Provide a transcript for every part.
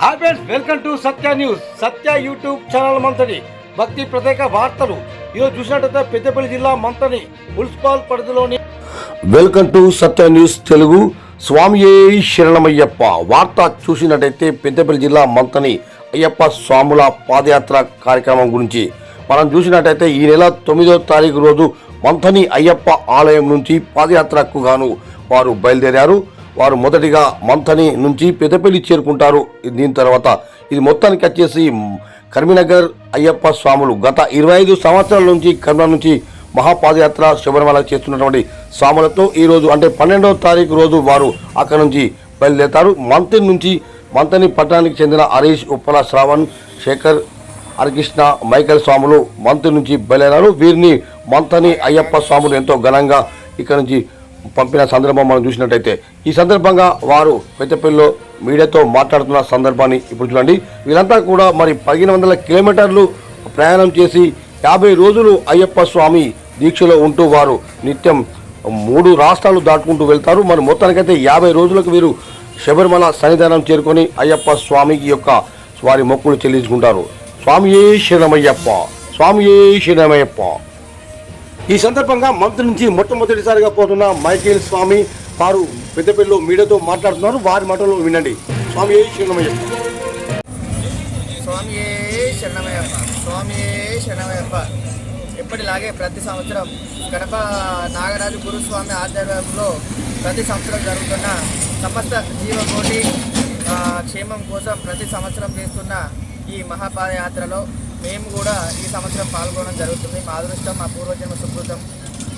Hi friends welcome to Satya news. Satya YouTube channel Manthani భక్తి ప్రత్యేక వార్తలు. ఈరోజు చూసినట్టయితే పెద్దపల్లి జిల్లా మంతని మున్సిపల్ పరిధిలోని welcome to Satya news Telugu. స్వామి శరణమయ్యప్ప. వార్త చూసినట్టయితే పెద్దపల్లి జిల్లా మంతని అయ్యప్ప స్వాముల పాదయాత్ర కార్యక్రమం గురించి. మనం చూసినట్టయితే ఈ నెల తొమ్మిదో తారీఖు రోజు మంథని అయ్యప్ప ఆలయం నుంచి పాదయాత్రకు గాను వారు బయలుదేరారు. వారు మొదటిగా మంథని నుంచి పెదపల్లి చేరుకుంటారు. దీని తర్వాత ఇది మొత్తానికి వచ్చేసి కరీంనగర్ అయ్యప్ప స్వాములు గత ఇరవై ఐదు సంవత్సరాల నుంచి కరీంనగర్ నుంచి మహాపాదయాత్ర శబరిమల చేస్తున్నటువంటి స్వాములతో ఈ రోజు అంటే పన్నెండవ తారీఖు రోజు వారు అక్కడ నుంచి బయలుదేరుతారు. మంతని నుంచి మంతని పట్టణానికి చెందిన హరీష్ ఉప్పల శ్రావణ్ శేఖర్ హరికృష్ణ మైకల్ స్వాములు మంతని నుంచి బయలుదేరారు. వీరిని మంతని అయ్యప్ప స్వాములు ఎంతో ఘనంగా ఇక్కడ నుంచి పంపిన సందర్భం మనం చూసినట్టయితే ఈ సందర్భంగా వారు పెద్దపల్లిలో మీడియాతో మాట్లాడుతున్న సందర్భాన్ని ఇప్పుడు చూడండి. వీళ్ళంతా కూడా మరి పదిహేను వందల కిలోమీటర్లు ప్రయాణం చేసి యాభై రోజులు అయ్యప్ప స్వామి దీక్షలో ఉంటూ వారు నిత్యం మూడు రాష్ట్రాలు దాటుకుంటూ వెళ్తారు. మరి మొత్తానికైతే యాభై రోజులకు వీరు శబరిమల సన్నిధానం చేరుకొని అయ్యప్ప స్వామికి యొక్క వారి మొక్కులు చెల్లించుకుంటారు. స్వామియే శరణమయ్యప్ప స్వామియే శరణమయ్యప్ప. ఈ సందర్భంగా మంత్రి నుంచి మొట్టమొదటిసారిగా పోతున్న మైకేల్ స్వామి వారు పెద్దపల్లిలో మీడియాతో మాట్లాడుతున్నారు. వారి మాటలు వినండి. స్వామి శరణమయ్యప్ప స్వామియే శరణమయ్యప్ప. స్వామియే శరణమయ్యప్ప. ఎప్పటిలాగే ప్రతి సంవత్సరం గణప నాగరాజు గురుస్వామి ఆధ్వర్యంలో ప్రతి సంవత్సరం జరుగుతున్న సమస్త జీవకోటి క్షేమం కోసం ప్రతి సంవత్సరం చేస్తున్న ఈ మహాపాదయాత్రలో మేము కూడా ఈ సంవత్సరం పాల్గొనడం జరుగుతుంది. మా అదృష్టం మా పూర్వజన్మ సుకృతం.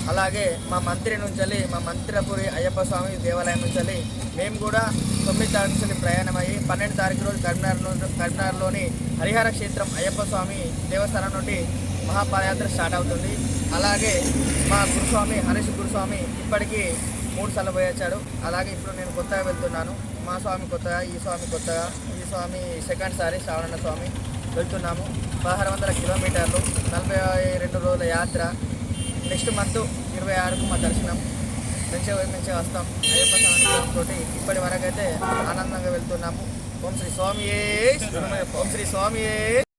అలాగే మా మంత్రి నుంచి మా మంత్రపురి అయ్యప్ప స్వామి దేవాలయం నుంచి మేము కూడా తొమ్మిది తారీఖు నుంచి ప్రయాణమయ్యి పన్నెండు తారీఖు రోజు కరీంనగర్ నుండి- కరీంనగర్లోని హరిహర క్షేత్రం అయ్యప్ప స్వామి దేవస్థానం నుండి మహాపాదయాత్ర స్టార్ట్ అవుతుంది. అలాగే మా గురుస్వామి హరీష్ గురుస్వామి ఇప్పటికీ మూడు సార్లు పోయి వచ్చాడు అలాగే ఇప్పుడు నేను కొత్తగా వెళ్తున్నాను. మా స్వామి కొత్తగా ఈ స్వామి కొత్తగా ఈ స్వామి సెకండ్ సారి శ్రావణ స్వామి. వెళ్తున్నాము. పదహారు వందల కిలోమీటర్లు నలభై రెండు రోజుల యాత్ర. నెక్స్ట్ మంత్ ఇరవై ఆరుకు మా దర్శనం. మంచిగా పోయి మంచిగా వస్తాం. అయ్యప్ప స్వామి తోటి ఇప్పటి వరకు అయితే ఆనందంగా వెళ్తున్నాము. ఓం శ్రీ స్వామి ఓం శ్రీ స్వామి